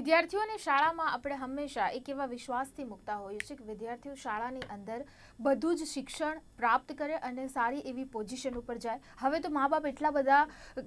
વિદ્યાર્થીઓને શાળામાં આપણે હંમેશા એક એવા વિશ્વાસથી મૂકતા હોઈએ છીએ કે વિદ્યાર્થીઓ શાળાની અંદર બધું જ શિક્ષણ પ્રાપ્ત કરે અને સારી એવી પોઝિશન ઉપર જાય. હવે તો મા બાપ એટલા બધા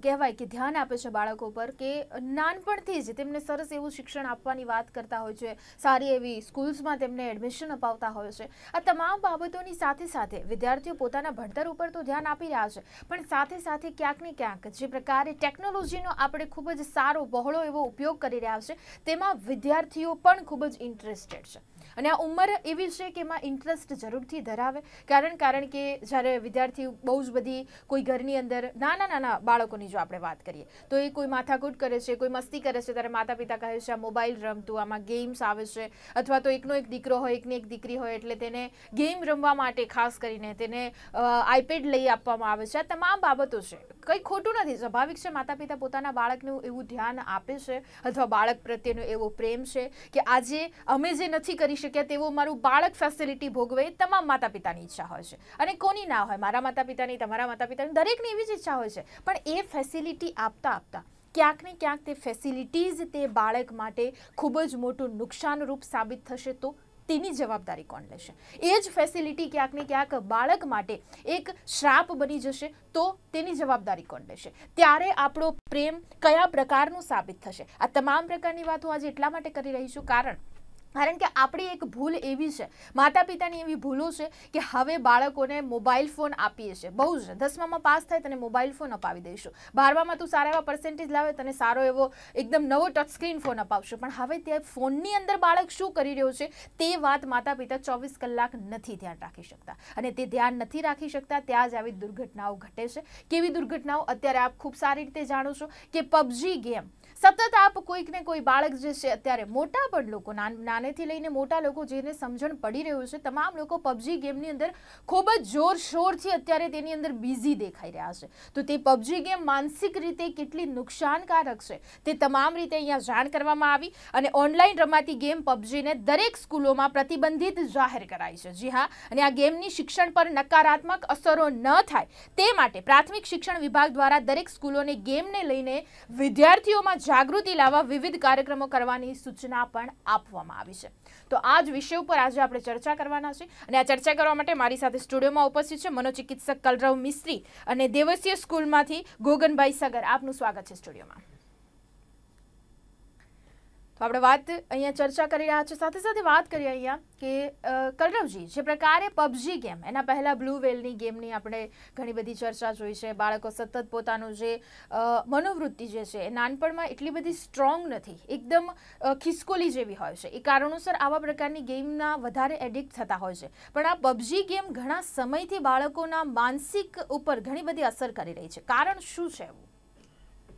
કહેવાય કે ધ્યાન આપે છે બાળકો પર કે નાનપણથી જ તેમને સરસ એવું શિક્ષણ આપવાની વાત કરતા હોય છે. સારી એવી સ્કૂલ્સમાં તેમને એડમિશન અપાવતા હોય છે. આ તમામ બાબતોની સાથે સાથે વિદ્યાર્થીઓ પોતાના ભણતર ઉપર તો ધ્યાન આપી રહ્યા છે. પણ સાથે સાથે ક્યાંક ને ક્યાંક જે પ્રકારે ટેકનોલોજીનો આપણે ખૂબ જ સારો, બહોળો એવો ઉપયોગ કરી રહ્યા છે તેમાં વિદ્યાર્થીઓ પણ ખૂબ જ ઇન્ટરેસ્ટેડ છે. અને આ ઉંમર એવી છે કે એમાં ઇન્ટરેસ્ટ જરૂરથી ધરાવે. કારણ કારણ કે જ્યારે વિદ્યાર્થી બહુ જ બધી કોઈ ઘરની અંદર નાના નાના બાળકોની જો આપણે વાત કરીએ, તો એ કોઈ માથાકૂટ કરે છે, કોઈ મસ્તી કરે છે, ત્યારે માતા પિતા કહે છે, આ મોબાઈલ રમતું, આમાં ગેમ્સ આવે છે. અથવા તો એકનો એક દીકરો હોય, એકની એક દીકરી હોય, એટલે તેને ગેમ રમવા માટે ખાસ કરીને તેને આઈપેડ લઈ આપવામાં આવે છે. આ તમામ બાબતો છે. કંઈ ખોટું નથી. સ્વાભાવિક છે માતા પિતા પોતાના બાળકનું એવું ધ્યાન આપે છે, અથવા બાળક પ્રત્યેનો એવો પ્રેમ છે કે આજે અમે જે નથી કરી શક્યા તેવો મારું બાળક ફેસિલિટી ભોગવે તમામ માતા પિતાની ઈચ્છા હોય છે. અને કોની ના હોય, મારા માતા પિતાની તમારા માતા પિતાની દરેકની એવી જ ઈચ્છા હોય છે. પણ એ ફેસિલિટી આપતા આપતા ક્યાંક ને ક્યાંક તે ફેસિલિટીઝ તે બાળક માટે ખૂબ જ મોટું નુકસાનરૂપ સાબિત થશે તો તેની જવાબદારી કોણ લેશે? એ જ ફેસિલિટી ક્યાંક ને ક્યાંક બાળક માટે એક શ્રાપ બની જશે તો તેની જવાબદારી કોણ લેશે? ત્યારે આપણો પ્રેમ કયા પ્રકારનું સાબિત થશે? આ તમામ પ્રકારની વાતો આજે એટલા માટે કરી રહી છું. કારણ કારણ કે આપણી એક ભૂલ એવી છે માતા પિતાની એવી ભૂલો છે કે હવે બાળકોને મોબાઈલ ફોન આપીએ છીએ. બહુ જ. દસમામાં પાસ થાય તને મોબાઈલ ફોન અપાવી દઈશું. બારમામાં તું સારા એવા પર્સન્ટેજ લાવે તને સારો એવો એકદમ નવો ટચ સ્ક્રીન ફોન અપાવશું. પણ હવે ત્યાં ફોનની અંદર બાળક શું કરી રહ્યો છે? તે વાત માતા પિતા ચોવીસ કલાક નથી ધ્યાન રાખી શકતા. અને તે ધ્યાન નથી રાખી શકતા ત્યાં જ આવી દુર્ઘટનાઓ ઘટે છે. કેવી દુર્ઘટનાઓ? અત્યારે આપ ખૂબ સારી રીતે જાણો છો કે પબજી ગેમ સતત આપ કોઈક ને કોઈ બાળક જે છે, અત્યારે મોટા પણ લોકો નાનેથી લઈને મોટા લોકો જેને સમજણ પડી રહ્યું છે, તમામ લોકો પબજી ગેમની અંદર ખૂબ જ જોર શોરથી અત્યારે તેની અંદર બિઝી દેખાઈ રહ્યા છે. તો તે પબજી ગેમ માનસિક રીતે કેટલી નુકસાનકારક છે, તે તમામ રીતે અહીંયા જાણ કરવામાં આવી અને ઓનલાઈન રમાતી ગેમ પબજીને દરેક સ્કૂલોમાં પ્રતિબંધિત જાહેર કરાઈ છે. જી હા, અને આ ગેમની શિક્ષણ પર નકારાત્મક અસરો ન થાય, તે માટે પ્રાથમિક શિક્ષણ વિભાગ દ્વારા દરેક સ્કૂલોને ગેમને લઈને વિદ્યાર્થીઓમાં જાગૃતિ લાવવા વિવિધ કાર્યક્રમો કરવાની સૂચના પણ આપવામાં આવી છે. તો આ જ વિષય ઉપર આજે આપણે ચર્ચા કરવાના છે અને આ ચર્ચા કરવા માટે મારી સાથે સ્ટુડિયોમાં ઉપસ્થિત છે મનોચિકિત્સક કલરવ મિસ્ત્રી અને દેવસ્ય સ્કૂલમાંથી ગોગનભાઈ સગર. આપનું સ્વાગત છે સ્ટુડિયોમાં. આપણે વાત અહીંયા ચર્ચા કરી રહ્યા છે. સાથે સાથે વાત કરીએ અહીંયા કે કર્ણવજી જે પ્રકારે પબજી ગેમ, એના પહેલાં બ્લુ વેલની ગેમની આપણે ઘણી બધી ચર્ચા જોઈ છે. બાળકો સતત પોતાનું જે મનોવૃત્તિ જે છે, એ નાનપણમાં એટલી બધી સ્ટ્રોંગ નથી. એકદમ ખિસકોલી જેવી હોય છે. એ કારણોસર આવા પ્રકારની ગેમના વધારે એડિક્ટ થતા હોય છે. પણ આ પબજી ગેમ ઘણા સમયથી બાળકોના માનસિક ઉપર ઘણી બધી અસર કરી રહી છે. કારણ શું છે? એવું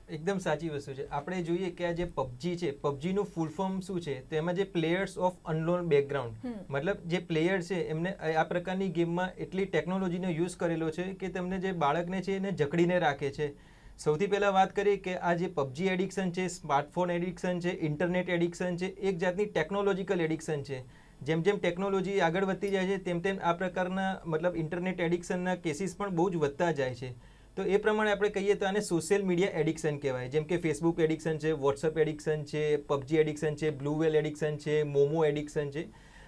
એકદમ સાચી વસ્તુ છે. આપણે જોઈએ કે આ જે પબજી છે પબજીનું ફૂલ ફોર્મ શું છે તેમાં જે પ્લેયર્સ ઓફ અનલોન બેકગ્રાઉન્ડ મતલબ જે પ્લેયર છે એમને આ પ્રકારની ગેમમાં એટલી ટેકનોલોજીનો યુઝ કરેલો છે કે તેમને જે બાળકને છે એને જકડીને રાખે છે. સૌથી પહેલાં વાત કરીએ કે આ જે પબજી એડિક્શન છે સ્માર્ટફોન એડિક્શન છે ઇન્ટરનેટ એડિક્શન છે એક જાતની ટેકનોલોજીકલ એડિક્શન છે. જેમ જેમ ટેકનોલોજી આગળ વધતી જાય છે તેમ તેમ આ પ્રકારના મતલબ ઇન્ટરનેટ એડિક્શનના કેસીસ પણ બહુ જ વધતા જાય છે. તો એ પ્રમાણે આપણે કહીએ તો આને સોશિયલ મીડિયા એડિક્શન કહેવાય. જેમ કે ફેસબુક એડિક્શન છે વોટ્સઅપ એડિક્શન છે પબજી એડિક્શન છે બ્લુવેલ એડિક્શન છે મોમો એડિક્શન છે.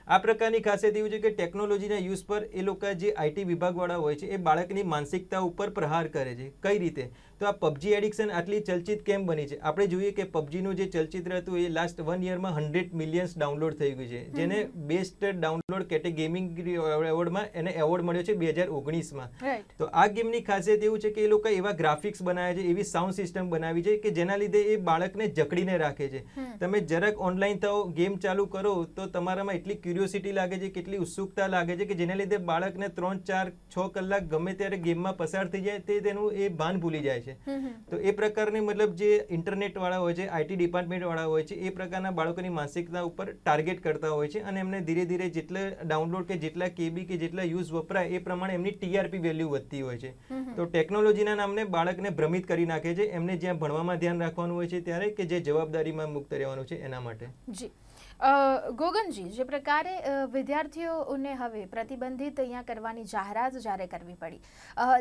આ પ્રકારની ખાસિયત એવું છે કે ટેકનોલોજીના યુઝ પર એ લોકો જે આઈટી વિભાગવાળા હોય છે, એ બાળકની માનસિકતા ઉપર પ્રહાર કરે છે. કઈ રીતે? તો આ પબજી એડિક્શન આટલી ચલચિત કેમ બની છે? આપણે જોઈએ કે પબજીનું જે ચલચિત્ર હતું એ લાસ્ટ વન યરમાં હંડ્રેડ મિલિયન્સ ડાઉનલોડ થઈ ગયું છે. જેને બેસ્ટ ડાઉનલોડ કેટે ગેમિંગ એવોર્ડમાં એને એવોર્ડ મળ્યો છે બે હજાર ઓગણીસમાં. તો આ ગેમની ખાસિયત એવું છે કે એ લોકો એવા ગ્રાફિક્સ બનાવે છે એવી સાઉન્ડ સિસ્ટમ બનાવી છે કે જેના લીધે એ બાળકને જકડીને રાખે છે. તમે જરાક ઓનલાઈન થાઓ ગેમ ચાલુ કરો તો તમારામાં એટલી ક્યુરિયોસિટી લાગે છે કેટલી ઉત્સુકતા લાગે છે કે જેના લીધે બાળકને ત્રણ ચાર છ કલાક ગમે ત્યારે ગેમમાં પસાર થઈ જાય તે તેનું એ ભાન ભૂલી જાય છે. તો એ પ્રકારની મતલબ જે ઇન્ટરનેટ વાળા હોય છે આઈટી ડિપાર્ટમેન્ટ વાળા હોય છે એ પ્રકારના બાળકોની માનસિકતા ઉપર ટાર્ગેટ કરતા હોય છે અને એમને ધીરે ધીરે જેટલા ડાઉનલોડ કે જેટલા કેબી કે જેટલા યુઝ વપરાય એ પ્રમાણે એમની ટીઆરપી વેલ્યુ વધતી હોય છે. તો ટેકનોલોજીના નામને બાળકને ભ્રમિત કરી નાખે છે. એમને જ્યાં ભણવામાં ધ્યાન રાખવાનું હોય છે ત્યારે કે જે જવાબદારીમાં મુક્ત રહેવાનું છે એના માટે. જી. ગોગનજી, જે પ્રકારે વિદ્યાર્થીઓને હવે પ્રતિબંધિત અહીંયા કરવાની જાહેરાત જ્યારે કરવી પડી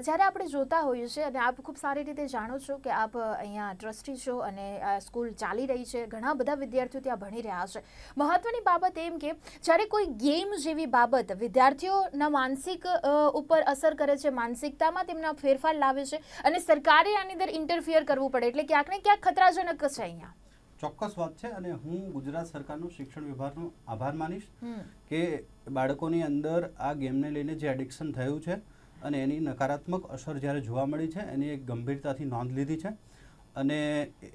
જ્યારે આપણે જોતા હોઈએ છીએ અને આપ ખૂબ સારી રીતે જાણો છો કે આપ અહીંયા ટ્રસ્ટી છો અને સ્કૂલ ચાલી રહી છે, ઘણા બધા વિદ્યાર્થીઓ ત્યાં ભણી રહ્યા છે. મહત્વની બાબત એમ કે જ્યારે કોઈ ગેમ જેવી બાબત વિદ્યાર્થીઓના માનસિક ઉપર અસર કરે છે, માનસિકતામાં તેમના ફેરફાર લાવે છે અને સરકારે આની અંદર ઇન્ટરફિયર કરવું પડે, એટલે ક્યાંક ને ક્યાંક ખતરાજનક છે અહીંયા. ચોક્કસ વાત છે અને હું ગુજરાત સરકારનું શિક્ષણ વિભાગનો આભાર માનીશ કે બાળકોની અંદર આ ગેમને લઈને જે એડિક્શન થયું છે અને એની નકારાત્મક અસર જ્યારે જોવા મળી છે એની એક ગંભીરતાથી નોંધ લીધી છે અને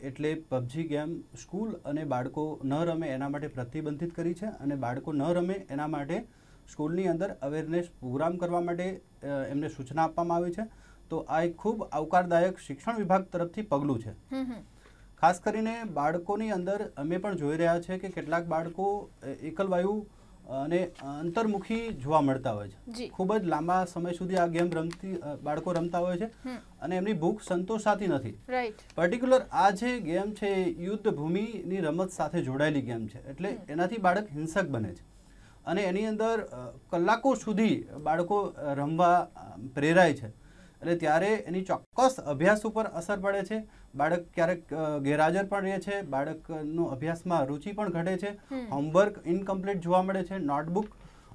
એટલે પબજી ગેમ સ્કૂલ અને બાળકો ન રમે એના માટે પ્રતિબંધિત કરી છે અને બાળકો ન રમે એના માટે સ્કૂલની અંદર અવેરનેસ પ્રોગ્રામ કરવા માટે એમને સૂચના આપવામાં આવી છે. તો આ એક ખૂબ આવકારદાયક શિક્ષણ વિભાગ તરફથી પગલું છે. ખાસ કરીને બાળકોની અંદર અમે પણ જોઈ રહ્યા છે કે કેટલાક બાળકો એકલવાયુ અને અંતર્મુખી જોવા મળતા હોય છે. ખૂબ જ લાંબા સમય સુધી આ ગેમ રમતી બાળકો રમતા હોય છે અને એમની ભૂખ સંતોષાતી નથી. પર્ટિક્યુલર આ જે ગેમ છે એ યુદ્ધ ભૂમિની રમત સાથે જોડાયેલી ગેમ છે. એટલે એનાથી બાળક હિંસક બને છે. અને એની અંદર કલાકો સુધી બાળકો રમવા પ્રેરાય છે. એટલે ત્યારે એની ચોક્કસ અભ્યાસ ઉપર અસર પડે છે. બાળક ક્યારેક ગેરહાજર પણ રહે છે બાળકનો અભ્યાસમાં રુચિ પણ ઘટે છે હોમવર્ક ઇનકમ્પ્લીટ જોવા મળે છે નોટબુક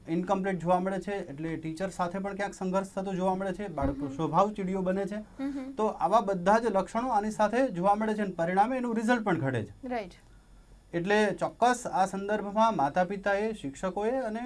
ઇનકમ્પ્લીટ જોવા મળે છે એટલે ટીચર સાથે પણ ક્યાંક સંઘર્ષ થતો જોવા મળે છે બાળકો સ્વભાવ ચીડિયો બને છે. તો આવા બધા જ લક્ષણો આની સાથે જોવા મળે છે અને પરિણામે એનું રિઝલ્ટ પણ ઘટે છે. રાઈટ એટલે ચોક્કસ આ સંદર્ભમાં માતા પિતાએ શિક્ષકોએ અને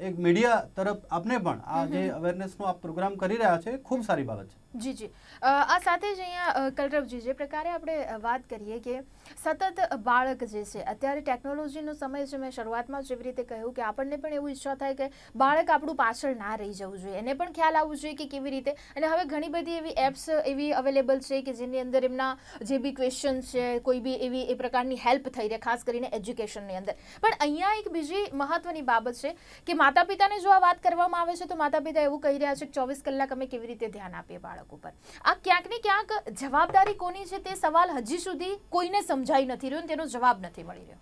એક મીડિયા તરફ આપને પણ આ જે અવેરનેસનો આ પ્રોગ્રામ કરી રહ્યા છે ખૂબ સારી બાબત છે. જી જી. આ સાથે જ અહીંયા કલરવજી, જે પ્રકારે આપણે વાત કરીએ કે સતત બાળક જે છે, અત્યારે ટેકનોલોજીનો સમય છે, મેં શરૂઆતમાં જેવી રીતે કહ્યું કે આપણને પણ એવું ઈચ્છા થાય કે બાળક આપણું પાછળ ના રહી જવું જોઈએ. એને પણ ખ્યાલ આવવું જોઈએ કે કેવી રીતે. અને હવે ઘણી બધી એવી એપ્સ એવી અવેલેબલ છે કે જેની અંદર એમના જે બી ક્વેશ્ચન છે, કોઈ બી એવી એ પ્રકારની હેલ્પ થઈ રહે, ખાસ કરીને એજ્યુકેશનની અંદર. પણ અહીંયા એક બીજી મહત્વની બાબત છે કે માતા પિતાને જો આ વાત કરવામાં આવે છે, તો માતા પિતા એવું કહી રહ્યા છે કે ચોવીસ કલાક અમે કેવી રીતે ધ્યાન આપીએ બાળક ઉપર આ ક્યાંક ને ક્યાંક જવાબદારી કોની છે તે સવાલ હજી સુધી કોઈને સમજાઈ નથી રહ્યો તેનો જવાબ નથી મળી રહ્યો.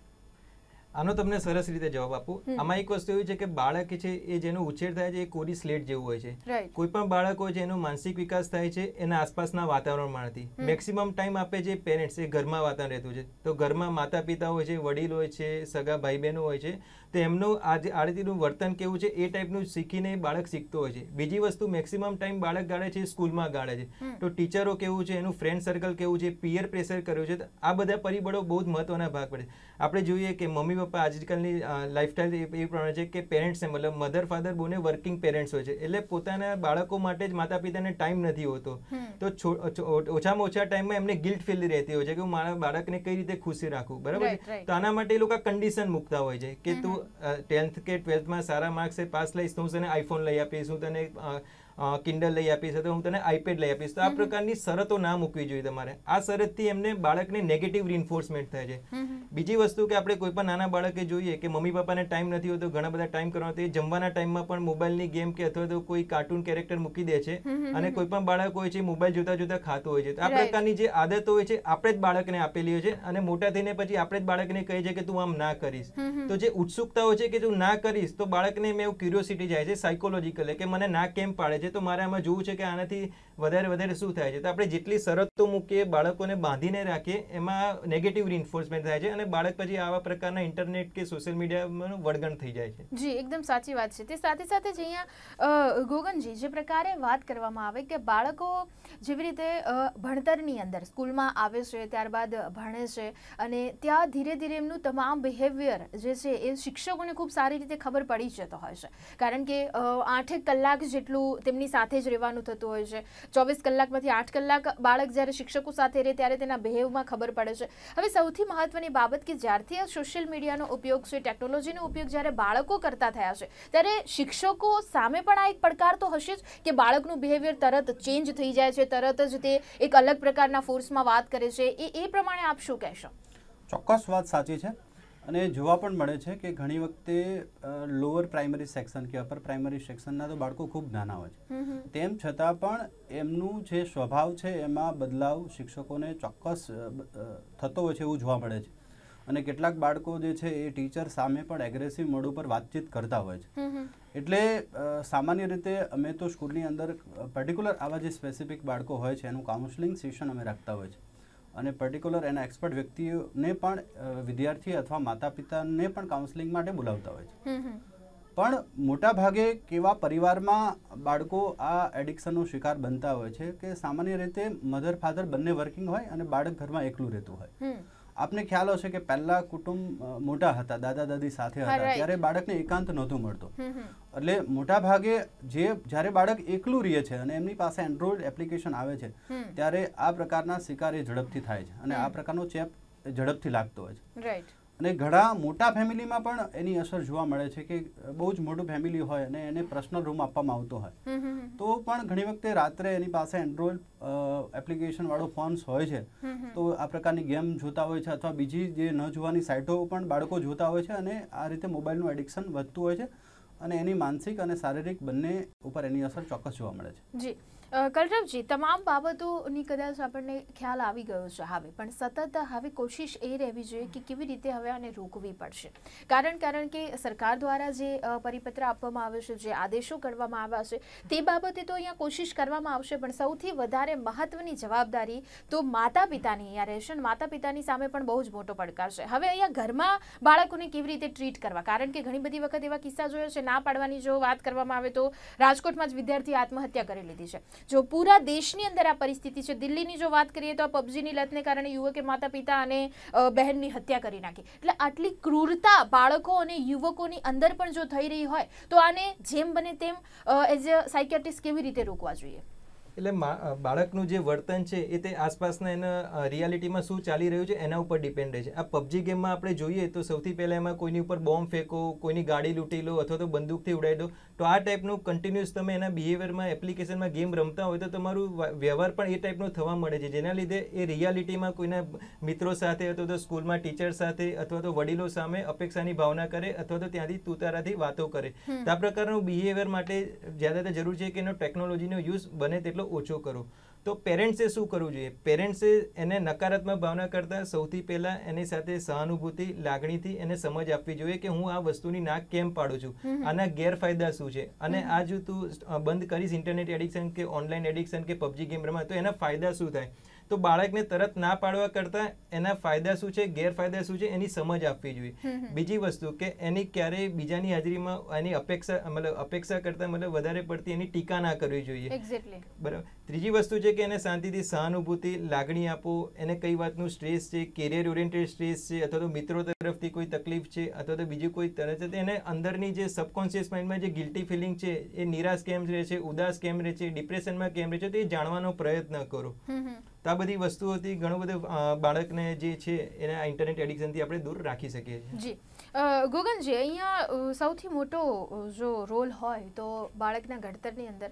આનો તમને સરસ રીતે જવાબ આપું. આમાં એક વસ્તુ એવી છે કે બાળક છે એ જેનો ઉછેર થાય છે એ કોરી સ્લેટ જેવું હોય છે. કોઈ પણ બાળક હોય છે એનો માનસિક વિકાસ થાય છે એના આસપાસના વાતાવરણમાંથી. મેક્સિમમ ટાઈમ આપે છે પેરેન્ટ્સ એ ઘરમાં વાતાવરણ રહેતું છે. તો ઘરમાં માતા પિતા હોય છે વડીલ હોય છે સગા ભાઈ બહેનો હોય છે તો એમનું આજે આ રીતનું વર્તન કેવું છે એ ટાઈપનું શીખીને બાળક શીખતો હોય છે. બીજી વસ્તુ મેક્સિમમ ટાઈમ બાળક ગાળે છે સ્કૂલમાં ગાળે છે. તો ટીચરો કેવું છે એનું ફ્રેન્ડ સર્કલ કેવું છે પિયર પ્રેશર કર્યું છે આ બધા પરિબળો બહુ જ મહત્વના ભાગ પડે આપણે જોઈએ કે મમ્મી પપ્પા આજકાલની લાઈફસ્ટાઈલ એ પ્રમાણે છે કે પેરેન્ટ્સ મતલબ મધર ફાધર બોને વર્કિંગ પેરેન્ટ્સ હોય છે. એટલે પોતાના બાળકો માટે જ માતા પિતાને ટાઈમ નથી હોતો. તો ઓછામાં ઓછા ટાઈમમાં એમને ગિલ્ટ ફીલ રહેતી હોય છે કે હું મારા બાળકને કઈ રીતે ખુશી રાખું બરાબર તો આના માટે એ લોકો કન્ડિશન મૂકતા હોય છે કે તું ટેન્થ કે ટ્વેલ્થમાં સારા માર્ક્સે પાસ લઈશ તો હું તને આઈફોન લઈ આપીશ, હું તને કિન્ડલ લઈ આપીશ અથવા હું તને આઈપેડ લઈ આપીશ. તો આ પ્રકારની શરતો ના મૂકવી જોઈએ તમારે. આ શરતથી એમને બાળકને નેગેટિવ રિન્ફોર્સમેન્ટ થાય છે. બીજી વસ્તુ કે આપણે કોઈ પણ નાના બાળકે જોઈએ કે મમ્મી પપ્પાને ટાઈમ નથી હોતો ઘણા બધા ટાઈમ કરવાનો તો જમવાના ટાઈમમાં પણ મોબાઈલની ગેમ કે અથવા તો કોઈ કાર્ટૂન કેરેક્ટર મૂકી દે છે. અને કોઈ પણ બાળક હોય છે મોબાઈલ જોતા જોતા ખાતું હોય છે. તો આ પ્રકારની જે આદતો હોય છે આપણે જ બાળકને આપેલી હોય છે. અને મોટા થઈને પછી આપણે જ બાળકને કહીએ છીએ કે તું આમ ના કરીશ. તો જે ઉત્સુકતા હોય છે કે તું ના કરીશ તો બાળકને મેં એવું ક્યુરિયોસિટી જાય છે સાયકોલોજીકલ કે મને ના કેમ પાડે છે તો મારે આમાં જોવું છે કે આનાથી વધારે વધારે શું થાય છે? તો આપણે જેટલી શરતો મૂકીએ, બાળકોને બાંધીને રાખીએ, એમાં નેગેટિવ રિન્ફોર્સમેન્ટ થાય છે અને બાળક પછી આવા પ્રકારના ઇન્ટરનેટ કે સોશિયલ મીડિયામાં વળગણ થઈ જાય છે. જી, એકદમ સાચી વાત છે. તે સાથે સાથે જ અહીંયા ગોગનજી, જે પ્રકારે વાત કરવામાં આવે કે બાળકો જેવી રીતે ભણતરની અંદર સ્કૂલમાં આવે છે, ત્યારબાદ ભણે છે અને ત્યાં ધીરે ધીરે એમનું તમામ બિહેવિયર જે છે એ શિક્ષકોને ખૂબ સારી રીતે ખબર પડી જતો હોય છે. કારણ કે આઠેક કલાક જેટલું તેમની સાથે જ રહેવાનું થતું હોય છે. ચોવીસ કલાકમાંથી આઠ કલાક બાળક જ્યારે શિક્ષકો સાથે રહે ત્યારે તેના બિહેવમાં ખબર પડે છે. હવે સૌથી મહત્વની બાબત કે જ્યારથી આ સોશિયલ મીડિયાનો ઉપયોગ છે ટેકનોલોજીનો ઉપયોગ જ્યારે બાળકો કરતા થયા છે, ત્યારે શિક્ષકો સામે પણ આ એક પડકાર તો હશે જ કે બાળકનું બિહેવિયર તરત ચેન્જ થઈ જાય છે, તરત જ તે એક અલગ પ્રકારના ફોર્સમાં વાત કરે છે. એ એ પ્રમાણે આપ શું કહેશો? ચોક્કસ વાત સાચી છે. અને જોવા પણ મળે છે કે ઘણી વખતે લોઅર પ્રાઇમરી સેક્શન કે અપર પ્રાઇમરી સેક્શનના તો બાળકો ખૂબ નાના હોય છે. તેમ છતાં પણ એમનું જે સ્વભાવ છે એમાં બદલાવ શિક્ષકોને ચોક્કસ થતો હોય છે એવું જોવા મળે છે અને કેટલાક બાળકો જે છે એ ટીચર સામે પણ એગ્રેસિવ મોડ ઉપર વાતચીત કરતા હોય છે. એટલે સામાન્ય રીતે અમે તો સ્કૂલની અંદર પર્ટિક્યુલર આવા જે સ્પેસિફિક બાળકો હોય છે એનું કાઉન્સેલિંગ સેશન અમે રાખતા હોય છે અને પર્ટિક્યુલર એના એક્સપર્ટ વ્યક્તિઓને પણ વિદ્યાર્થી અથવા માતા પિતાને પણ કાઉન્સેલિંગ માટે બોલાવતા હોય છે. પણ મોટા ભાગે કેવા પરિવારમાં બાળકો આ એડિક્શનનો શિકાર બનતા હોય છે કે સામાન્ય રીતે મધર ફાધર બંને વર્કિંગ હોય અને બાળક ઘરમાં એકલું રહેતું હોય. આપને ખ્યાલ હશે કે પહેલા કુટુંબ મોટા હતા દાદા દાદી સાથે હતા ત્યારે બાળકને એકાંત નહોતું મળતું. એટલે મોટા ભાગે જે જ્યારે બાળક એકલું રહે છે અને એમની પાસે એન્ડ્રોઈડ એપ્લિકેશન આવે છે ત્યારે આ પ્રકારના શિકાર એ ઝડપથી થાય છે અને આ પ્રકારનો ચેપ એ ઝડપથી લાગતો હોય છે. રાઈટ અને ઘણા મોટા ફેમિલીમાં પણ એની અસર જોવા મળે છે કે બહુ જ મોટું ફેમિલી હોય અને એને પર્સનલ રૂમ આપવામાં આવતો હોય. તો પણ ઘણી વખતે રાત્રે એની પાસે એન્ડ્રોઈડ એપ્લિકેશન વાળો ફોન્સ હોય છે. તો આ પ્રકારની ગેમ જોતા હોય છે અથવા બીજી જે ન જોવાની સાઇટો પણ બાળકો જોતા હોય છે અને આ રીતે મોબાઈલનું એડિક્શન વધતું હોય છે અને એની માનસિક અને શારીરિક બંને ઉપર એની અસર ચોક્કસ જોવા મળે છે જી કલરવજી, તમામ બાબતોની કદાચ આપણને ખ્યાલ આવી ગયો છે હવે, પણ સતત હવે કોશિશ એ રહેવી જોઈએ કે કેવી રીતે હવે આને રોકવી પડશે. કારણ કારણ કે સરકાર દ્વારા જે પરિપત્ર આપવામાં આવ્યો છે, જે આદેશો કરવામાં આવ્યા છે, તે બાબતે તો અહીંયા કોશિશ કરવામાં આવશે, પણ સૌથી વધારે મહત્વની જવાબદારી તો માતા પિતાની અહીંયા રહેશે અને માતા પિતાની સામે પણ બહુ જ મોટો પડકાર છે. હવે અહીંયા ઘરમાં બાળકોને કેવી રીતે ટ્રીટ કરવા? કારણ કે ઘણી બધી વખત એવા કિસ્સા જોયો છે, ના પાડવાની જો વાત કરવામાં આવે તો રાજકોટમાં જ વિદ્યાર્થી આત્મહત્યા કરી લીધી છે. જો પૂરા દેશની અંદર આ પરિસ્થિતિ છે, દિલ્હીની જો વાત કરીએ તો આ પબજીની લતને કારણે યુવકે માતા પિતા અને બહેનની હત્યા કરી નાખી. એટલે આટલી ક્રૂરતા બાળકો અને યુવકોની અંદર પણ જો થઈ રહી હોય, તો આને જેમ બને તેમ એઝ અ સાયકેટ્રિસ્ટ કેવી રીતે રોકવા જોઈએ? એટલે બાળકનું જે વર્તન છે એ તે આસપાસના એના રિયાલિટીમાં શું ચાલી રહ્યું છે એના ઉપર ડિપેન્ડ રહે છે. આ પબજી ગેમમાં આપણે જોઈએ તો સૌથી પહેલાં એમાં કોઈની ઉપર બોમ્બ ફેંકો કોઈની ગાડી લૂંટી લો અથવા તો બંદૂકથી ઉડાવી દો તો આ ટાઈપનું કન્ટિન્યુઅસ તમે એના બિહેવિયરમાં એપ્લિકેશનમાં ગેમ રમતા હોય તો તમારું વ્યવહાર પણ એ ટાઈપનો થવા મળે છે. જેના લીધે એ રિયાલિટીમાં કોઈના મિત્રો સાથે અથવા તો સ્કૂલમાં ટીચર સાથે અથવા તો વડીલો સામે અપેક્ષાની ભાવના કરે અથવા તો ત્યાંથી તુતારાથી વાતો કરે. તો આ પ્રકારનું બિહેવિયર માટે જ્યાદાતર જરૂર છે કે એનો ટેકનોલોજીનો યુઝ બને તેટલો ઓછો કરો. તો પેરેન્ટ્સે શું કરવું જોઈએ? પેરેન્ટ્સે એને નકારાત્મક ભાવના કરતાં સૌથી પહેલાં એની સાથે સહાનુભૂતિ લાગણીથી એને સમજ આપવી જોઈએ કે હું આ વસ્તુની નાક કેમ પાડું છું? આના ગેરફાયદા શું છે? અને આ જો તું બંધ કરીશ ઇન્ટરનેટ એડિક્શન કે ઓનલાઈન એડિક્શન કે પબજી ગેમ રમવા તો એના ફાયદા શું થાય? તો બાળકને તરત ના પાડવા કરતાં એના ફાયદા શું છે ગેરફાયદા શું છે એની સમજ આપવી જોઈએ. બીજી વસ્તુ કે એની ક્યારેય બીજાની હાજરીમાં એની અપેક્ષા મતલબ અપેક્ષા કરતાં મતલબ વધારે પડતી એની ટીકા ના કરવી જોઈએ. બરાબર. ત્રીજી વસ્તુ છે કે એને શાંતિથી સહાનુભૂતિ લાગણી આપો. એને કઈ વાતનું સ્ટ્રેસ છે કેરિયર ઓરિએન્ટેડ સ્ટ્રેસ છે અથવા તો મિત્રો તરફથી કોઈ તકલીફ છે અથવા તો બીજી કોઈ તરફ છે એને અંદરની જે સબકોન્શિયસ માઇન્ડમાં જે ગિલ્ટી ફિલિંગ છે એ નિરાશ કેમ રહે છે ઉદાસ કેમ રહે છે ડિપ્રેશનમાં કેમ રહે છે તો જાણવાનો પ્રયત્ન કરો. તો આ બધી વસ્તુઓથી ઘણું બધું બાળકને જે છે એને આ ઇન્ટરનેટ એડિક્શનથી આપણે દૂર રાખી શકીએ છીએ. જી. ગોગનજી અહીંયા સૌથી મોટો જો રોલ હોય તો બાળકના ઘડતરની અંદર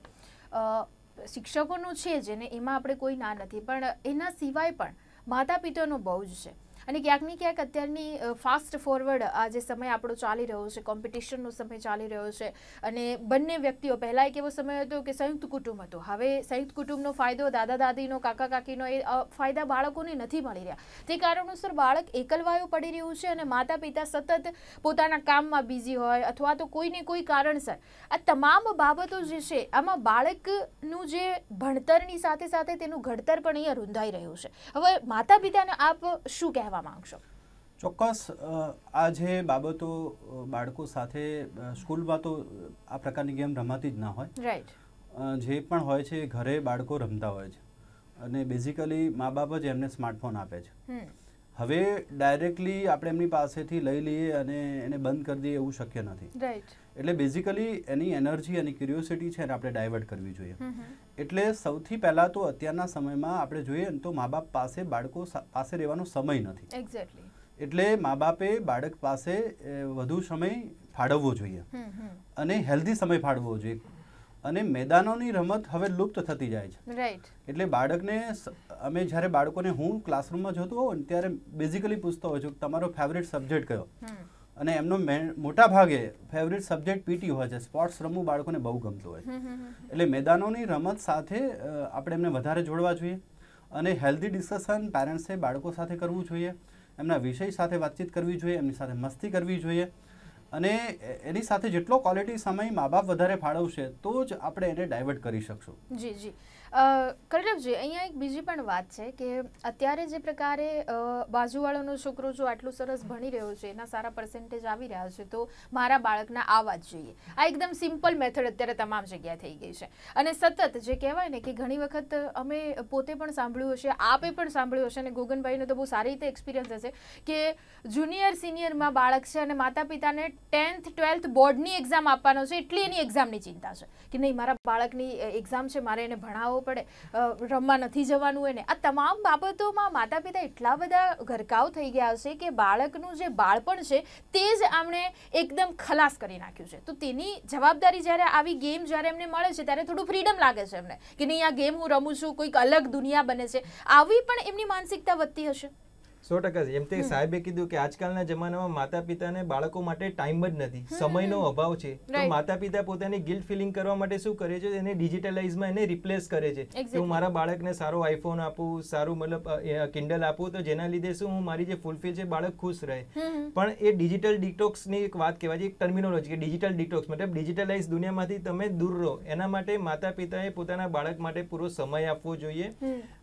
શિક્ષકોનો છે જ અને એમાં આપણે કોઈ ના નથી પણ એના સિવાય પણ માતા પિતાનો બહુ જ છે. અને ક્યાંક ને ક્યાંક અત્યારની ફાસ્ટ ફોરવર્ડ આ જે સમય આપણો ચાલી રહ્યો છે કોમ્પિટિશનનો સમય ચાલી રહ્યો છે, અને બંને વ્યક્તિઓ, પહેલાં એક એવો સમય હતો કે સંયુક્ત કુટુંબ હતો. હવે સંયુક્ત કુટુંબનો ફાયદો દાદા દાદીનો કાકા કાકીનો એ ફાયદા બાળકોને નથી મળી રહ્યા. તે કારણોસર બાળક એકલવાયું પડી રહ્યું છે અને માતા પિતા સતત પોતાના કામમાં બિઝી હોય અથવા તો કોઈને કોઈ કારણસર. આ તમામ બાબતો જે છે, આમાં બાળકનું જે ભણતરની સાથે સાથે તેનું ઘડતર પણ અહીંયા રૂંધાઈ રહ્યું છે. હવે માતા પિતાને આપ શું કહેવા માંગશો? ચોક્કસ આ જે બાબતો બાળકો સાથે સ્કૂલમાં તો આ પ્રકારની ગેમ રમાતી જ ના હોય. રાઈટ જે પણ હોય છે એ ઘરે બાળકો રમતા હોય છે. અને બેઝિકલી મા બાપ જ એમને સ્માર્ટફોન આપે છે. હવે ડાયરેક્ટલી આપણે એમની પાસેથી લઈ લઈએ અને એને બંધ કરી દઈએ એવું શક્ય નથી. રાઈટ એટલે બેઝિકલી એની એનર્જી અને ક્યુરિયોસિટી છે એને આપણે ડાયવર્ટ કરવી જોઈએ. એટલે સૌથી પહેલાં તો અત્યારના સમયમાં આપણે જોઈએ ને તો મા બાપ પાસે બાળકો પાસે રહેવાનો સમય નથી. એક્ઝેક્ટલી એટલે મા બાપે બાળક પાસે વધુ સમય ફાળવવો જોઈએ. અને હેલ્ધી સમય ફાળવવો જોઈએ. અને મેદાનોની રમત હવે લુપ્ત થતી જાય છે. રાઈટ એટલે બાળકને અમે જ્યારે બાળકોને હું ક્લાસરૂમમાં જોતો હોઉં ને ત્યારે બેઝિકલી પૂછતો હોઉં છું કે તમારો ફેવરેટ સબ્જેક્ટ કયો? અને એમનો મેન- મોટા ભાગે ફેવરિટ સબ્જેક્ટ પીટી હોય છે. સ્પોર્ટ્સ રમવું બાળકોને બહુ ગમતું હોય એટલે મેદાનોની રમત સાથે આપણે એમને વધારે જોડવા જોઈએ અને હેલ્ધી ડિસ્કશન પેરેન્ટ્સે બાળકો સાથે કરવું જોઈએ. એમના વિષય સાથે વાતચીત કરવી જોઈએ એમની સાથે મસ્તી કરવી જોઈએ. અને એની સાથે જેટલો ક્વોલિટી સમય મા બાપ વધારે ફાળવશે તો જ આપણે એને ડાયવર્ટ કરી શકશું. જી જી. કલ્લભજી અહીંયા એક બીજી પણ વાત છે કે અત્યારે જે પ્રકારે બાજુવાળાનો છોકરો જો આટલું સરસ ભણી રહ્યો છે, એના સારા પર્સન્ટેજ આવી રહ્યા છે, તો મારા બાળકના આવવા જ જોઈએ. આ એકદમ સિમ્પલ મેથડ અત્યારે તમામ જગ્યાએ થઈ ગઈ છે. અને સતત જે કહેવાય ને કે ઘણી વખત અમે પોતે પણ સાંભળ્યું હશે, આપે પણ સાંભળ્યું હશે, અને ગોગનભાઈનો તો બહુ સારી રીતે એક્સપિરિયન્સ હશે કે જુનિયર સિનિયરમાં બાળક છે અને માતા પિતાને ટેન્થ ટ્વેલ્થ બોર્ડની એક્ઝામ આપવાનો છે, એટલી એની એક્ઝામની ચિંતા છે. કે નહીં, મારા બાળકની એક્ઝામ છે, મારે એને ભણાવવો પડે. રમવા નથી જવાનું હોય ને આ તમામ બાબતોમાં માતા પિતા એટલા બધા ગરકાવ થઈ ગયા છે કે બાળકનું જે બાળપણ છે તે જ આમણે એકદમ ખલાસ કરી નાખ્યું છે. તો તેની જવાબદારી જ્યારે આવી ગેમ જ્યારે એમને મળે છે, ત્યારે થોડું ફ્રીડમ લાગે છે એમને. કે નહીં, આ ગેમ હું રમું છું, કોઈક અલગ દુનિયા બને છે. આવી પણ એમની માનસિકતા વધતી હશે? સો ટકા. એમ તે સાહેબે કીધું કે આજકાલના જમાનામાં માતા પિતાને બાળકો માટે ટાઈમ જ નથી. સમયનો અભાવ છે. તો માતા પિતા પોતાની ગિલ્ટ ફિલિંગ કરવા માટે શું કરે છે? એને ડિજિટલાઇઝમાં એને રિપ્લેસ કરે છે. કે હું મારા બાળકને સારો આઈફોન આપું સારું મતલબ કિન્ડલ આપું તો જેના લીધે શું હું મારી જે ફૂલફિલ છે બાળક ખુશ રહે. પણ એ ડિજિટલ ડિટોક્સની એક વાત કહેવાય છે એક ટર્મિનોલોજી કે ડિજિટલ ડિટોક્સ. મતલબ ડિજિટલાઇઝ દુનિયામાંથી તમે દૂર રહો. એના માટે માતા પિતાએ પોતાના બાળક માટે પૂરો સમય આપવો જોઈએ.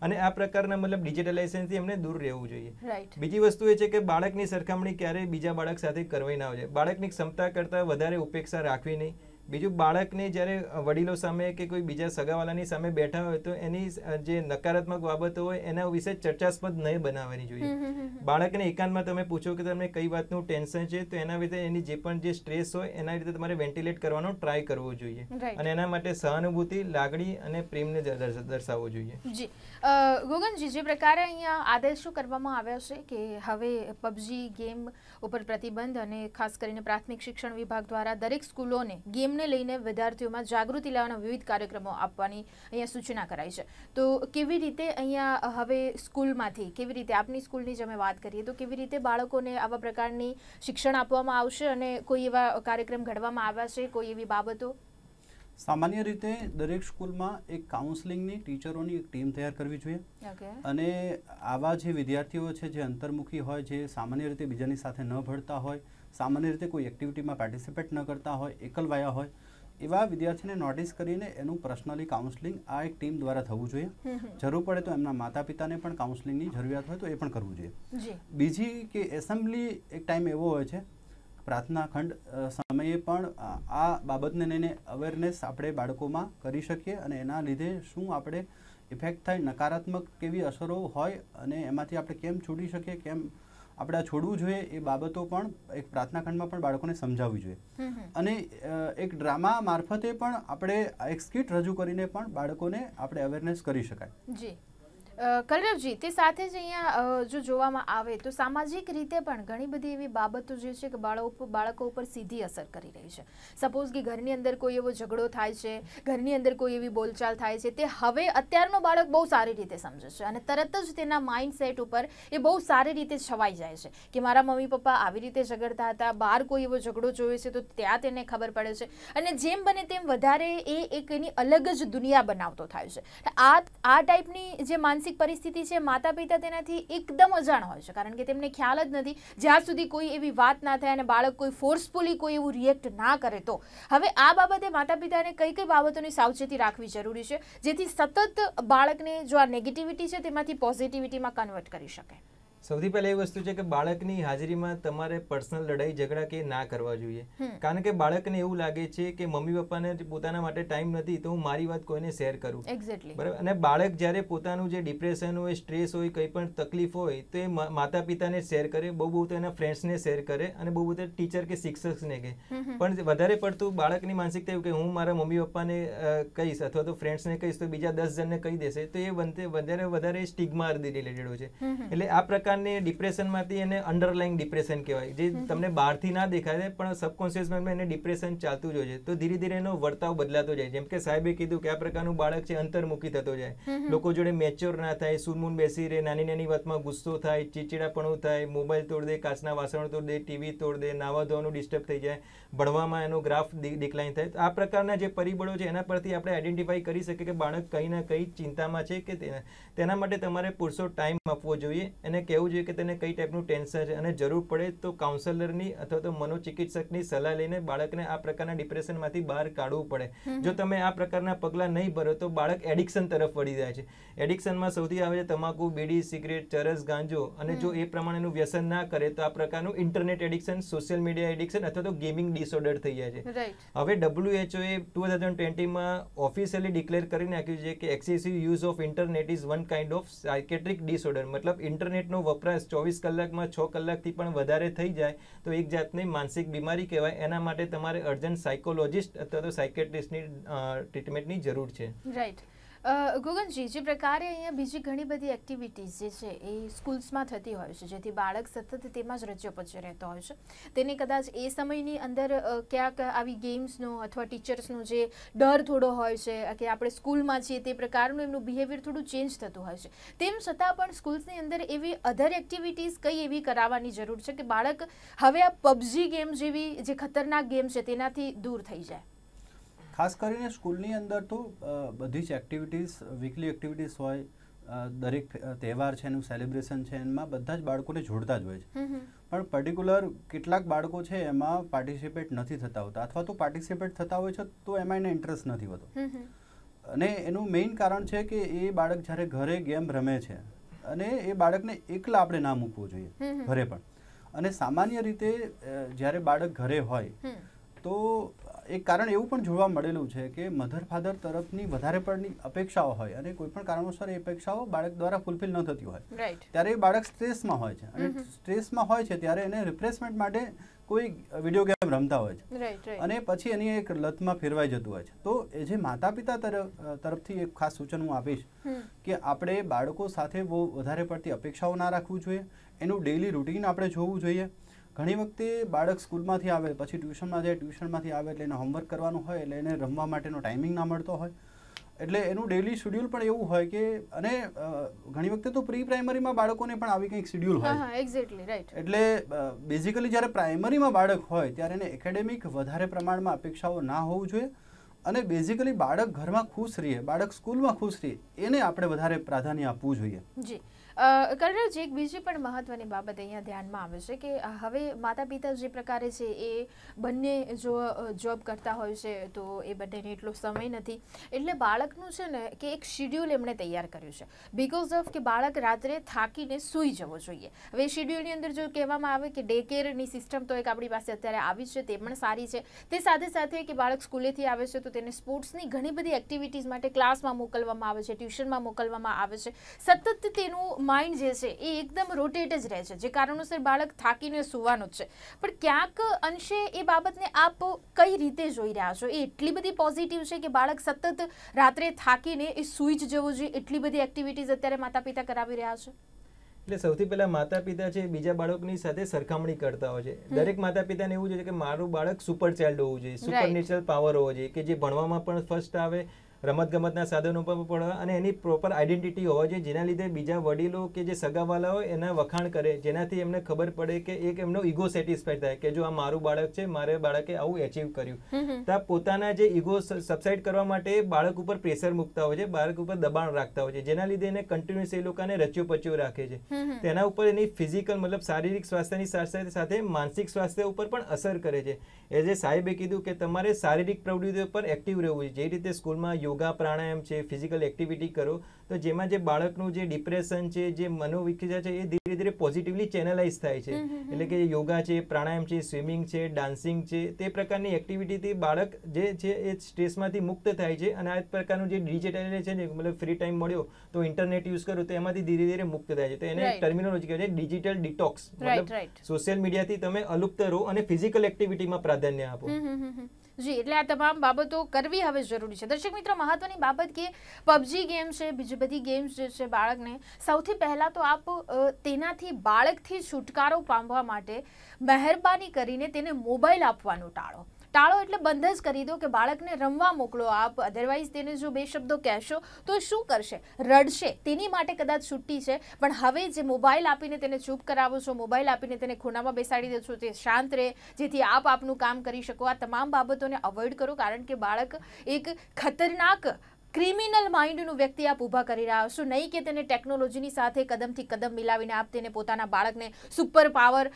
અને આ પ્રકારના મતલબ ડિજિટલાઇઝેશનથી એમને દૂર રહેવું જોઈએ. બીજી વસ્તુ એ છે કે બાળકની સરખામણી ક્યારેય બીજા બાળક સાથે કરવી ના હોય. બાળકની ક્ષમતા કરતાં વધારે ઉપેક્ષા રાખવી નહીં. બીજું બાળકને જ્યારે વડીલો સામે કે કોઈ બીજા સગાવાલાની સામે બેઠા હોય તો એની જે નકારાત્મક બાબતો હોય એના વિશે ચર્ચાસ્પદ નહીં બનાવવાની જોઈએ. બાળકને એકાંતમાં તમે પૂછો કે તમને કઈ વાતનું ટેન્શન છે તો એના વિશે એની જે પણ જે સ્ટ્રેસ હોય એના રીતે તમારે વેન્ટિલેટ કરવાનો ટ્રાય કરવો જોઈએ. અને એના માટે સહાનુભૂતિ લાગણી અને પ્રેમને દર્શાવવો જોઈએ. જી. ગોગનજી જે પ્રકારે અહીંયા આદેશો કરવામાં આવ્યા છે કે હવે પબજી ગેમ ઉપર પ્રતિબંધ અને ખાસ કરીને પ્રાથમિક શિક્ષણ વિભાગ દ્વારા દરેક સ્કૂલોને ગેમને લઈને વિદ્યાર્થીઓમાં જાગૃતિ લાવવાના વિવિધ કાર્યક્રમો આપવાની અહીંયા સૂચના કરાઈ છે. તો કેવી રીતે અહીંયા હવે સ્કૂલમાંથી કેવી રીતે આપની સ્કૂલની જ અમે વાત કરીએ તો કેવી રીતે બાળકોને આવા પ્રકારની શિક્ષણ આપવામાં આવશે અને કોઈ એવા કાર્યક્રમ ઘડવામાં આવ્યા છે કોઈ એવી બાબતો? સામાન્ય રીતે દરેક સ્કૂલમાં એક કાઉન્સલિંગની ટીચરોની એક ટીમ તૈયાર કરવી જોઈએ. અને આવા જે વિદ્યાર્થીઓ છે જે અંતર્મુખી હોય જે સામાન્ય રીતે બીજાની સાથે ન ભળતા હોય સામાન્ય રીતે કોઈ એક્ટિવિટીમાં પાર્ટિસિપેટ ન કરતા હોય એકલવાયા હોય એવા વિદ્યાર્થીને નોટિસ કરીને એનું પર્સનલી કાઉન્સલિંગ આ એક ટીમ દ્વારા થવું જોઈએ. જરૂર પડે તો એમના માતા પિતાને પણ કાઉન્સલિંગની જરૂરિયાત હોય તો એ પણ કરવું જોઈએ. બીજી કે એસેમ્બલી એક ટાઈમ એવો હોય છે પ્રાર્થના ખંડ સમયે પણ આ આ બાબતને લઈને અવેરનેસ આપણે બાળકોમાં કરી શકીએ અને એના લીધે શું આપણે ઇફેક્ટ થાય નકારાત્મક કેવી અસરો હોય અને એમાંથી આપણે કેમ છૂટી શકીએ કેમ આપણે આ છોડવું જોઈએ એ બાબતો પણ એક પ્રાર્થના ખંડમાં પણ બાળકોને સમજાવવી જોઈએ. અને એક ડ્રામા મારફતે પણ આપણે એક સ્કીટ રજૂ કરીને પણ બાળકોને આપણે અવેરનેસ કરી શકાય. જી. કલરવજી, તે સાથે જ અહીંયા જો જોવામાં આવે તો સામાજિક રીતે પણ ઘણી બધી એવી બાબતો જે છે કે બાળકો બાળકો ઉપર સીધી અસર કરી રહી છે. સપોઝ કે ઘરની અંદર કોઈ એવો ઝઘડો થાય છે, ઘરની અંદર કોઈ એવી બોલચાલ થાય છે, તે હવે અત્યારનો બાળક બહુ સારી રીતે સમજે છે અને તરત જ તેના માઇન્ડસેટ ઉપર એ બહુ સારી રીતે છવાઈ જાય છે કે મારા મમ્મી પપ્પા આવી રીતે ઝઘડતા હતા, બહાર કોઈ એવો ઝઘડો જોયો છે તો ત્યાં તેને ખબર પડે છે અને જેમ બને તેમ વધારે એ એક એની અલગ જ દુનિયા બનાવતો થાય છે. આ આ ટાઈપની જે માનસિક પરિસ્થિતિ છે માતા પિતા તેનાથી એકદમ અજાણ હોય છે, કારણ કે તેમને ખ્યાલ જ નથી. જ્યાં સુધી કોઈ એવી વાત ના થાય અને બાળક કોઈ ફોર્સફુલી કોઈ એવું રિએક્ટ ના કરે તો. હવે આ બાબતે માતા પિતાને કઈ કઈ બાબતોની સાવચેતી રાખવી જરૂરી છે, જેથી સતત બાળકને જો આ નેગેટિવિટી છે, તેમાંથી પોઝિટિવિટીમાં કન્વર્ટ કરી શકે સૌથી પહેલા એ વસ્તુ છે કે બાળકની હાજરીમાં તમારે પર્સનલ લડાઈ ઝઘડા કે ના કરવા જોઈએ. કારણ કે બાળકને એવું લાગે છે કે મમ્મી પપ્પાને પોતાના માટે ટાઈમ નથી તો હું મારી વાત કોઈને શેર કરું. એક્ઝેક્ટલી બરાબર? અને બાળક જ્યારે પોતાનું જે ડિપ્રેશન હોય સ્ટ્રેસ હોય કંઈ પણ તકલીફ હોય તો એ માતા પિતાને શેર કરે બહુ બહુ તો એના ફ્રેન્ડ્સને શેર કરે અને બહુ બધા ટીચર કે શિક્ષકને કહે. પણ વધારે પડતું બાળકની માનસિકતા એવું કે હું મારા મમ્મી પપ્પાને કહીશ અથવા તો ફ્રેન્ડ્સને કહીશ તો બીજા દસ જણને કહી દેશે તો એ વધારે વધારે સ્ટિગ્મા રિલેટેડ હોય છે. એટલે આ પ્રકારની ડિપ્રેશનમાંથી એને અંડરલાઇંગ ડિપ્રેશન કહેવાય. જે તમને બહારથી ના દેખાય પણ સબકોન્શિયસ માઇન્ડમાં એને ડિપ્રેશન ચાલતું જ હોય છે. તો ધીરે ધીરે એનો વર્તાવ બદલાતો જાય. જેમ કે સાહેબે કીધું કે આ પ્રકારનું બાળક છે અંતર્મુખી થતો જાય. લોકો જોડે મેચ્યોર ના થાય સુરમૂન બેસી રહે નાની નાની વાતમાં ગુસ્સો થાય ચીચીડાપણું થાય મોબાઈલ તોડ દે કાચના વાસણ તોડ દે ટીવી તોડ દે નાવા ધોવાનું ડિસ્ટર્બ થઈ જાય ભણવામાં એનો ગ્રાફ ડિક્લાઇન થાય. તો આ પ્રકારના જે પરિબળો છે એના પરથી આપણે આઈડેન્ટિફાઈ કરી શકીએ કે બાળક કંઈ ના કંઈ ચિંતામાં છે કે તેના તેના માટે તમારે પૂરતો ટાઈમ આપવો જોઈએ. એને કહેવું કહેવું જોઈએ કે તેને કઈ ટાઈપનું ટેન્શન છે? અને જરૂર પડે તો કાઉન્સેલરની અથવા તો મનોચિકિત્સકની સલાહ લઈને બાળકને આ પ્રકારના ડિપ્રેશનમાંથી બહાર કાઢવું પડે. જો તમે આ પ્રકારના પગલાં નહીં ભરો તો બાળક એડિક્શન તરફ વળી જાય છે. એડિક્શનમાં સૌથી આવે છે તમાકુ બીડી સિગરેટ ચરસ ગાંજો. અને જો એ પ્રમાણેનું વ્યસન ના કરે તો આ પ્રકારનું internet addiction social media addiction અથવા તો ગેમિંગ ડિસઓર્ડર થઈ જાય છે. હવે ડબ્લ્યુએચઓ એ ટુ થાઉઝન્ડ ટ્વેન્ટીમાં ઓફિશિયલી ડિક્લેર કરી નાખ્યું છે કે excessive use of internet is one kind of psychiatric disorder મતલબ ઇન્ટરનેટનો વપરાશ ચોવીસ કલાકમાં છ કલાકથી પણ વધારે થઈ જાય, તો એક જાતની માનસિક બીમારી કહેવાય. એના માટે તમારે અર્જન્ટ સાયકોલોજિસ્ટ અથવા તો સાયકેટ્રિસ્ટની ટ્રીટમેન્ટની જરૂર છે. રાઈટ ગગનજી, જે પ્રકારે અહીંયા બીજી ઘણી બધી એક્ટિવિટીઝ જે છે એ સ્કૂલ્સમાં થતી હોય છે, જેથી બાળક સતત તેમાં જ રચ્યો પચ્યો રહેતો હોય છે. તેને કદાચ એ સમયની અંદર ક્યાંક આવી ગેમ્સનો અથવા ટીચર્સનો જે ડર થોડો હોય છે, કે આપણે સ્કૂલમાં છીએ તે પ્રકારનું એમનું બિહેવિયર થોડું ચેન્જ થતું હોય છે. તેમ છતાં પણ સ્કૂલ્સની અંદર એવી અધર એક્ટિવિટીઝ કઈ એવી કરાવવાની જરૂર છે કે બાળક હવે આ પબજી ગેમ જેવી જે ખતરનાક ગેમ છે તેનાથી દૂર થઈ જાય? ખાસ કરીને સ્કૂલની અંદર તો બધી જ એક્ટિવિટીઝ વીકલી એક્ટિવિટીઝ હોય દરેક તહેવાર છે એનું સેલિબ્રેશન છે એમાં બધા જ બાળકોને જોડતા જ હોય છે. પણ પર્ટિક્યુલર કેટલાક બાળકો છે એમાં પાર્ટિસિપેટ નથી થતા હોતા અથવા તો પાર્ટિસિપેટ થતા હોય છે તો એમાં એને ઇન્ટરેસ્ટ નથી હોતો. અને એનું મેઇન કારણ છે કે એ બાળક જ્યારે ઘરે ગેમ રમે છે અને એ બાળકને એકલા આપણે ના મૂકવું જોઈએ. ઘરે પણ અને સામાન્ય રીતે જ્યારે બાળક ઘરે હોય તો એક કારણ એવું પણ જોવા મળેલું છે કે મધર ફાધર તરફની વધારે પડની અપેક્ષાઓ હોય અને કોઈ પણ કારણોસર એ અપેક્ષાઓ બાળક દ્વારા ફૂલફિલ ન થતી હોય. ત્યારે એ બાળક સ્ટ્રેસમાં હોય છે. અને સ્ટ્રેસમાં હોય છે ત્યારે એને રિપ્લેસમેન્ટ માટે કોઈ વીડિયો ગેમ રમતા હોય છે. અને પછી એની એક લતમાં ફેરવાઈ જતું હોય છે. તો એ જે માતા પિતા તરફ તરફથી એક ખાસ સૂચન હું આપીશ કે આપણે બાળકો સાથે બહુ વધારે પડતી અપેક્ષાઓ ના રાખવું જોઈએ. એનું ડેઇલી રૂટીન આપણે જોવું જોઈએ. ઘણી વખતે બાળક સ્કૂલમાંથી આવે પછી ટ્યુશનમાં જાય ટ્યુશનમાંથી આવે એટલે એને હોમવર્ક કરવાનું હોય એટલે એને રમવા માટેનો ટાઈમિંગ ના મળતો હોય. એટલે એનું ડેલી શેડ્યુલ પણ એવું હોય કે અને ઘણી વખતે તો પ્રી પ્રાઇમરીમાં બાળકોને પણ આવી કંઈક શેડ્યુલ હોય. એક્ઝેક્ટલી રાઈટ એટલે બેઝિકલી જ્યારે પ્રાઇમરીમાં બાળક હોય ત્યારે એને એકેડેમિક વધારે પ્રમાણમાં અપેક્ષાઓ ના હોવું જોઈએ. અને બેઝિકલી બાળક ઘરમાં ખુશ રહે બાળક સ્કૂલમાં ખુશ રહે એને આપણે વધારે પ્રાધાન્ય આપવું જોઈએ. જી. કરણજી એક બીજી પણ મહત્વની બાબત અહીંયા ધ્યાનમાં આવે છે કે હવે માતા પિતા જે પ્રકારે છે એ બંને જો જોબ કરતા હોય છે તો એ બંનેને એટલો સમય નથી. એટલે બાળકનું છે ને કે એક શિડ્યુલ એમણે તૈયાર કર્યું છે. બિકોઝ ઓફ કે બાળક રાત્રે થાકીને સૂઈ જવો જોઈએ. હવે શિડ્યુલની અંદર જો કહેવામાં આવે કે ડે કેરની સિસ્ટમ તો એક આપણી પાસે અત્યારે આવી છે, તે પણ સારી છે. તે સાથે સાથે કે બાળક સ્કૂલેથી આવે છે તો તેને સ્પોર્ટ્સની ઘણી બધી એક્ટિવિટીઝ માટે ક્લાસમાં મોકલવામાં આવે છે ટ્યુશનમાં મોકલવામાં આવે છે. સતત તેનું માઇન્ડ જે છે એ એકદમ રોટેટ જ રહે છે. જે કારણોસર બાળક થાકીને સુવાનું જ છે. પણ ક્યાંક અંશે એ બાબતને આપ કઈ રીતે જોઈ રહ્યા છો? એ એટલી બધી પોઝિટિવ છે કે બાળક સતત રાત્રે થાકીને એ સૂઈ જ જવું જોઈએ? એટલી બધી એક્ટિવિટીઝ અત્યારે માતા પિતા કરાવી રહ્યા છે? એટલે સૌથી પહેલા માતા પિતા છે બીજા બાળકની સાથે સરખામણી કરતા હોય છે. દરેક માતા પિતાને એવું જોઈએ કે મારું બાળક સુપર ચાઇલ્ડ હોવું જોઈએ. સુપર નેચરલ પાવર હોવો જોઈએ કે જે ભણવામાં પણ ફર્સ્ટ આવે રમત ગમતના સાધનો પર પડવા અને એની પ્રોપર આઈડેન્ટિટી હોવા જોઈએ જેના લીધે બીજા વડીલો કે જે સગાવાલા હોય એના વખાણ કરે જેનાથી એમને ખબર પડે કે એક એમનો ઈગો સેટિસ્ફાઈડ થાય કે જો આ મારું બાળક છે મારે બાળકે આવું એચીવ કર્યું. તો પોતાના જે ઈગો સબસાઇડ કરવા માટે બાળક ઉપર પ્રેશર મૂકતા હોય છે બાળક ઉપર દબાણ રાખતા હોય છે જેના લીધે એને કન્ટિન્યુઅસ એ લોકોને રચ્યો પચ્યો રાખે છે. તેના ઉપર એની ફિઝિકલ મતલબ શારીરિક સ્વાસ્થ્યની સાથે સાથે માનસિક સ્વાસ્થ્ય ઉપર પણ અસર કરે છે. એ જે સાહેબે કીધું કે તમારે શારીરિક પ્રવૃત્તિઓ પર એક્ટિવ રહેવું જોઈએ જે રીતે સ્કૂલમાં યોગા પ્રાણાયામ છે ફિઝિકલ એક્ટિવિટી કરો તો જેમાં જે બાળકનું જે ડિપ્રેશન છે જે મનોવિકૃતિ છે એ ધીરે ધીરે પોઝિટિવલી ચેનલાઇઝ થાય છે એટલે કે યોગા છે પ્રાણાયામ છે સ્વિમિંગ છે ડાન્સિંગ છે તે પ્રકારની એક્ટિવિટીથી બાળક જે છે એ સ્ટ્રેસમાંથી મુક્ત થાય છે અને આ પ્રકારનું જે ડિજિટલ છે મતલબ ફ્રી ટાઈમ મળ્યો તો ઇન્ટરનેટ યુઝ કરો તો એમાંથી ધીરે ધીરે મુક્ત થાય છે તો એને. ટર્મિનોલોજી કહેવાય છે ડિજિટલ ડિટોક્સ મતલબ. સોશિયલ મીડિયાથી તમે અલુપ્ત રહો અને ફિઝિકલ એક્ટિવિટીમાં પ્રાધાન્ય આપો. જી, એટલે આ તમામ બાબતો કરવી હવે જરૂરી છે. દર્શક મિત્રો, મહત્વની બાબત કે પબજી ગેમ છે, બીજી બધી ગેમ્સ જે છે બાળકને, સૌથી પહેલાં તો આપ તેનાથી બાળકથી છુટકારો પામવા માટે મહેરબાની કરીને તેને મોબાઈલ આપવાનું ટાળો. ટાળો એટલે બંધ જ કરી દો કે બાળકને રમવા મોકલો. આપ અધરવાઇઝ તેને જો બે શબ્દો કહેશો તો શું કરશે? રડશે. તેની માટે કદાચ છુટ્ટી છે. પણ હવે જે મોબાઈલ આપીને તેને ચૂપ કરાવો છો, મોબાઈલ આપીને તેને ખૂણામાં બેસાડી દો છો, તે શાંત રહે. જેથી આપ આપનું કામ કરી શકો. આ તમામ બાબતોને અવોઇડ કરો, કારણ કે બાળક એક ખતરનાક ક્રિમિનલ માઇન્ડનું વ્યક્તિ આપ ઊભા કરી રહ્યા છો. નહીં કે તેને ટેકનોલોજીની સાથે કદમથી કદમ મિલાવીને આપ તેને પોતાના બાળકને સુપર પાવર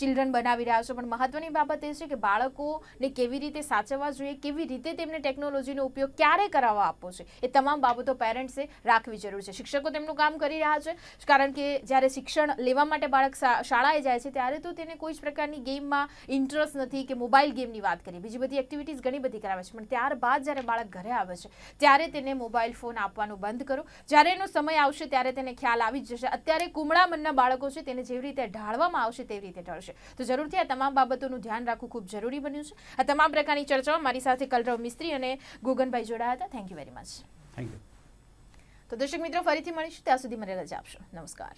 ચિલ્ડ્રન બનાવી રહ્યા છો. પણ મહત્વની બાબત એ છે કે બાળકોને કેવી રીતે સાચવવા જોઈએ, કેવી રીતે તેમને ટેકનોલોજીનો ઉપયોગ ક્યારે કરાવવા આપવો છે, એ તમામ બાબતો પેરેન્ટ્સે રાખવી જરૂર છે. શિક્ષકો તેમનું કામ કરી રહ્યા છે, કારણ કે જ્યારે શિક્ષણ લેવા માટે બાળક શાળાએ જાય છે, ત્યારે તો તેને કોઈ જ પ્રકારની ગેમમાં ઇન્ટરેસ્ટ નથી કે મોબાઈલ ગેમની વાત કરીએ. બીજી બધી એક્ટિવિટીઝ ઘણી બધી કરાવે છે. પણ ત્યારબાદ જ્યારે બાળક ઘરે આવે છે, ત્યારે તેને મોબાઈલ ફોન આપવાનું બંધ કરો. જ્યારે એનો સમય આવશે ત્યારે તેને ખ્યાલ આવી જ જશે. અત્યારે કુમળા મનના બાળકો છે તેને જેવી રીતે ઢાળવામાં આવશે તેવી રીતે ઢળશે. તો જરૂરથી આ તમામ બાબતોનું ધ્યાન રાખવું ખૂબ જરૂરી બન્યું છે. આ તમામ પ્રકારની ચર્ચાઓ મારી સાથે કલરવ મિસ્ત્રી અને ગુગનભાઈ જોડાયા હતા. Thank you very much thank you તો દર્શક મિત્રો ફરીથી મળીશું. ત્યાં સુધી મને રજા આપશો. નમસ્કાર.